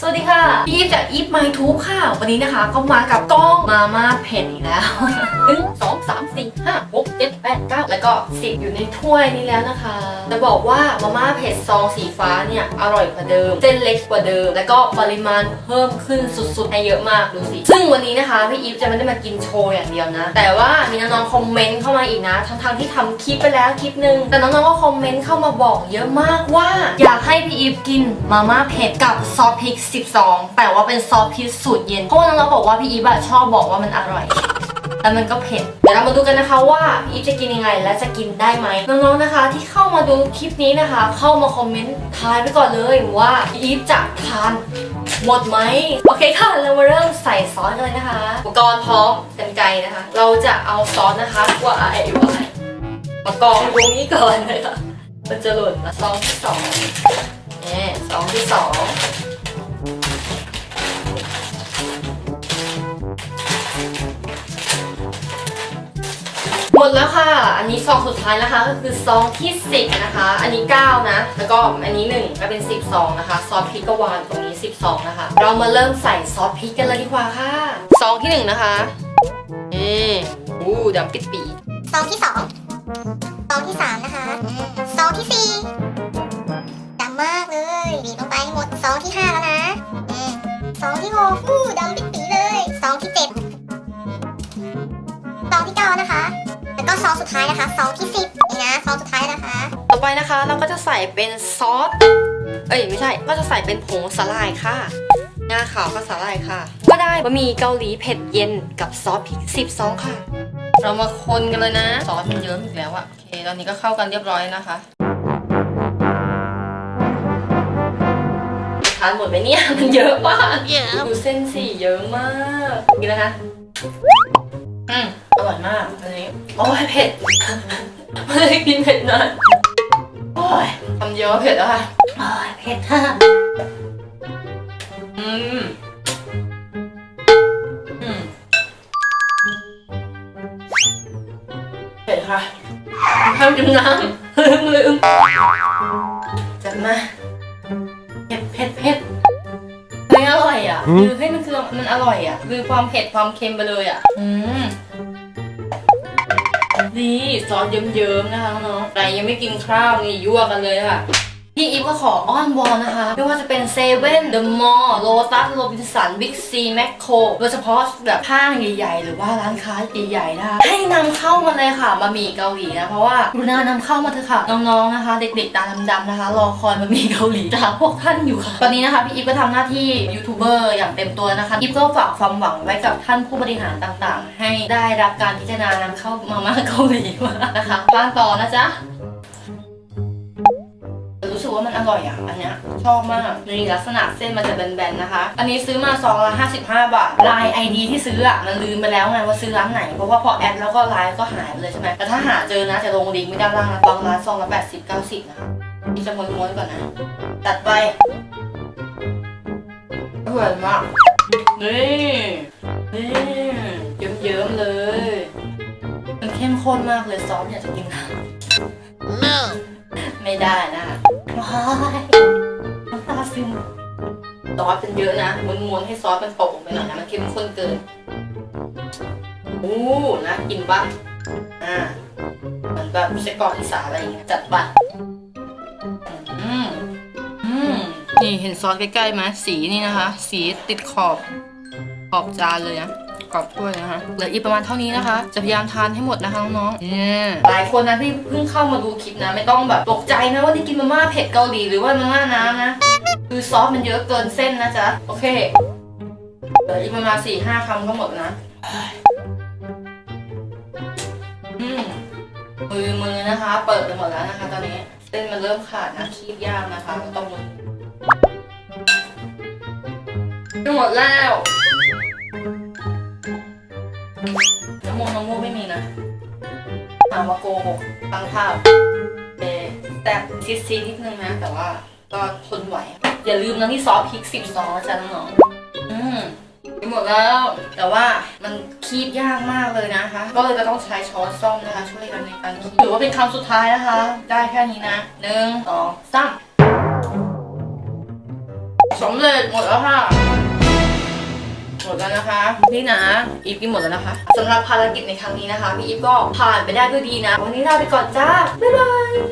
สวัสดีค่ะพี่อีฟจากอีฟไมทูบค่ะ วันนี้นะคะ ก็มากับกล้องมาม่าเผ็ดอีกแล้วหนึ่งสองสามสี่ห้าหกเจ็ดแปดเก้าแล้วก็สิบอยู่ในถ้วยนี้แล้วนะคะ จะบอกว่ามาม่าเผ็ดซองสีฟ้าเนี่ย อร่อยกว่าเดิม เส้นเล็กกว่าเดิม แล้วก็ปริมาณเพิ่มขึ้นสุดๆให้เยอะมากดูสิ ซึ่งวันนี้นะคะพี่อีฟจะไม่ได้มากินโชว์อย่างเดียวนะ แต่ว่ามีน้องๆคอมเมนต์เข้ามาอีกนะ ทั้งๆที่ทำคลิปไปแล้วคลิปหนึงแต่น้องๆก็คอมเมนต์เข้ามาบอกเยอะมากว่า อยากให้พี่อีฟกินมาม่าเผ็ดกับซอสพริก12 แต่ว่าเป็นซอสพริกสูตรเย็น เพราะว่าน้องๆบอกว่าพี่อีฟอะชอบบอกว่ามันอร่อย แล้วมันก็เผ็ด เดี๋ยวเรามาดูกันนะคะว่าพี่อีฟจะกินยังไงและจะกินได้ไหมน้องๆนะคะ ที่เข้ามาดูคลิปนี้นะคะ เข้ามาคอมเมนต์ทายไปก่อนเลยว่าพี่อีฟจะทานหมดไหมโอเคค่ะเรามาเริ่มใส่ซอสกันเลยนะคะอุปกรณ์พร้อมกันไกรนะคะ เราจะเอาซอสนะคะว่าไอ้วายมากองตรงนี้ก่อนเลยค่ะมันจะหล่นนะซองที่สองนี่ซองที่สอง ดแล้วค่ะ อันนี้ซองสุดท้ายนะคะ ก็คือซองที่ 10 นะคะ อันนี้ 9 นะ แล้วก็อันนี้ 1 ก็เป็น 12 นะคะ ซอสพริกก็วางตรงนี้ 12 นะคะ เรามาเริ่มใส่ซอสพริกกันเลยดีกว่าค่ะ ซองที่ 1 นะคะเอือู้ดำปิดปีซองที่ 2 ซองที่ 3 นะคะ ซองที่ 4ดำมากเลยบีบลงไปหมด ซองที่ 5 แล้วนะซองที่6 สุดท้ายนะคะซองที่สิบนี่นะซองสุดท้ายนะคะ ต่อไปนะคะเราก็จะใส่เป็นซอส เอ้ยไม่ใช่ ก็จะใส่เป็นผงสาหร่ายค่ะงาขาวกับสาหร่ายค่ะ ก็ได้บะหมี่เกาหลีเผ็ดเย็นกับซอสพริก10ซองค่ะ เรามาคนกันเลยนะ ซอสมันเยอะอีกแล้วอะโอเค ตอนนี้ก็เข้ากันเรียบร้อยนะคะทานหมดไหมเนี่ย มันเยอะมากดูเส้นสี่เยอะมากกินแล้วนะอืม อยมากอันนี้โอ้ยเผ็ด ไม่ได้กินเผ็ดนานโอ้ยทำเยอะเผ็ดอะค่ะโอ้ยเผ็ดค่ะอืมอืมเผ็ดค่ะทำกินน้ำลืมลืมจัดมาเผ็ดเผ็ดเผ็ดไม่อร่อยอะคือให้ยมันคือมันอร่อยอะ คือความเผ็ดความเค็มไปเลยอะ อืม นี่ซอสเยิ้มๆนะคะน้องๆใครยังไม่กินข้าวนี่ยั่วกันเลยค่ะ พี่อีฟก็ขออ้อนวอนนะคะ ไม่ว่าจะเป็นเซเว่นเดอะมอลล์โลตัสโรบินสันบิ๊กซีแมคโครโดยเฉพาะแบบห้างใหญ่ ๆ หรือว่าร้านค้าใหญ่ๆนะคะให้นำเข้ามาเลยค่ะบะหมี่เกาหลีนะ เพราะว่ารุณานำเข้ามาเถอะค่ะ น้องๆนะคะ เด็กๆตาดำๆนะคะ รอคอยบะหมี่เกาหลีจากพวกท่านอยู่ค่ะ ตอนนี้นะคะพี่อีฟก็ทำหน้าที่ยูทูบเบอร์อย่างเต็มตัวนะคะอีฟก็ฝากความหวังไว้กับท่านผู้บริหารต่างๆ ให้ได้รับการพิจารณานำเข้ามาม่าเกาหลีมานะคะบ้านต่อนะจ๊ะ รู้สึกว่ามันอร่อยอะ อันเนี้ยชอบมากนี่ลักษณะเส้นมันจะแบนๆนะคะ อันนี้ซื้อมาซองละ55 บาทลาย ID ที่ซื้ออะมันลืมไปแล้วไงว่าซื้อร้านไหน เพราะว่าพอแอดแล้วก็ไลน์ก็หายไปเลยใช่ไหมแต่ถ้าหาเจอนะจะลงลิงก์ไว้ด้านล่างนะบางร้านซองละ80 90นะคะนี่จะม้วนๆก่อนนะ ตัดไปอร่อยมากนี่นี่เยิ้มๆเลย มันเข้มข้นมากเลยซอสอยากจะกินน้ำไม่ได้นะคะว้าย น้ำตาซึมซอสเป็นเยอะนะม้วนๆให้ซอสมันโปะลงไปหน่อยนะมันเข้มข้นเกินอู้นะกินปะอ่าเหมือนแบบไส้กรอกอีสานอะไรอย่างเงี้ยจัดไปอืมอืมนี่เห็นซอสใกล้ๆไหมสีนี่นะคะ สีติดขอบขอบจานเลยนะ กรอบถ้วยนะคะเหลืออีกประมาณเท่านี้นะคะ จะพยายามทานให้หมดนะคะน้องๆเนี่ยหลายคนนะที่เพิ่งเข้ามาดูคลิปนะ ไม่ต้องแบบตกใจนะว่านี่กินมาม่าเผ็ดเกาหลีหรือว่ามาม่าน้ำนะคือซอสมันเยอะเกินเส้นนะจ๊ะโอเคเหลืออีกประมาณสี่ห้าคำก็หมดนะมือมือนะคะ เปิดไปหมดแล้วนะคะ ตอนนี้เส้นมันเริ่มขาดนะคีบยากนะคะต้องมือหมดแล้ว น้ำมูกน้ำมูกไม่มีนะถามว่าโกหกตั้งภาพเอแต่ซีดซีนิดนึงนะ แต่ว่าก็ทนไหว อย่าลืมนะที่ซอสพริกสิบซองนะจ๊ะน้องๆอืมหมดแล้ว แต่ว่ามันคีบยากมากเลยนะคะ ก็เลยจะต้องใช้ช้อนซ่อมนะคะ ช่วยกันในการคีบถือว่าเป็นคำสุดท้ายนะคะ ได้แค่นี้นะหนึ่งสองสามสำเร็จหมดแล้วค่ะ หมดแล้วนะคะนี่นะอีฟกินหมดแล้วนะคะสำหรับภารกิจในครั้งนี้นะคะพี่อีฟก็ผ่านไปได้ด้วยดีนะ วันนี้ลาไปก่อนจ้าบ๊ายบาย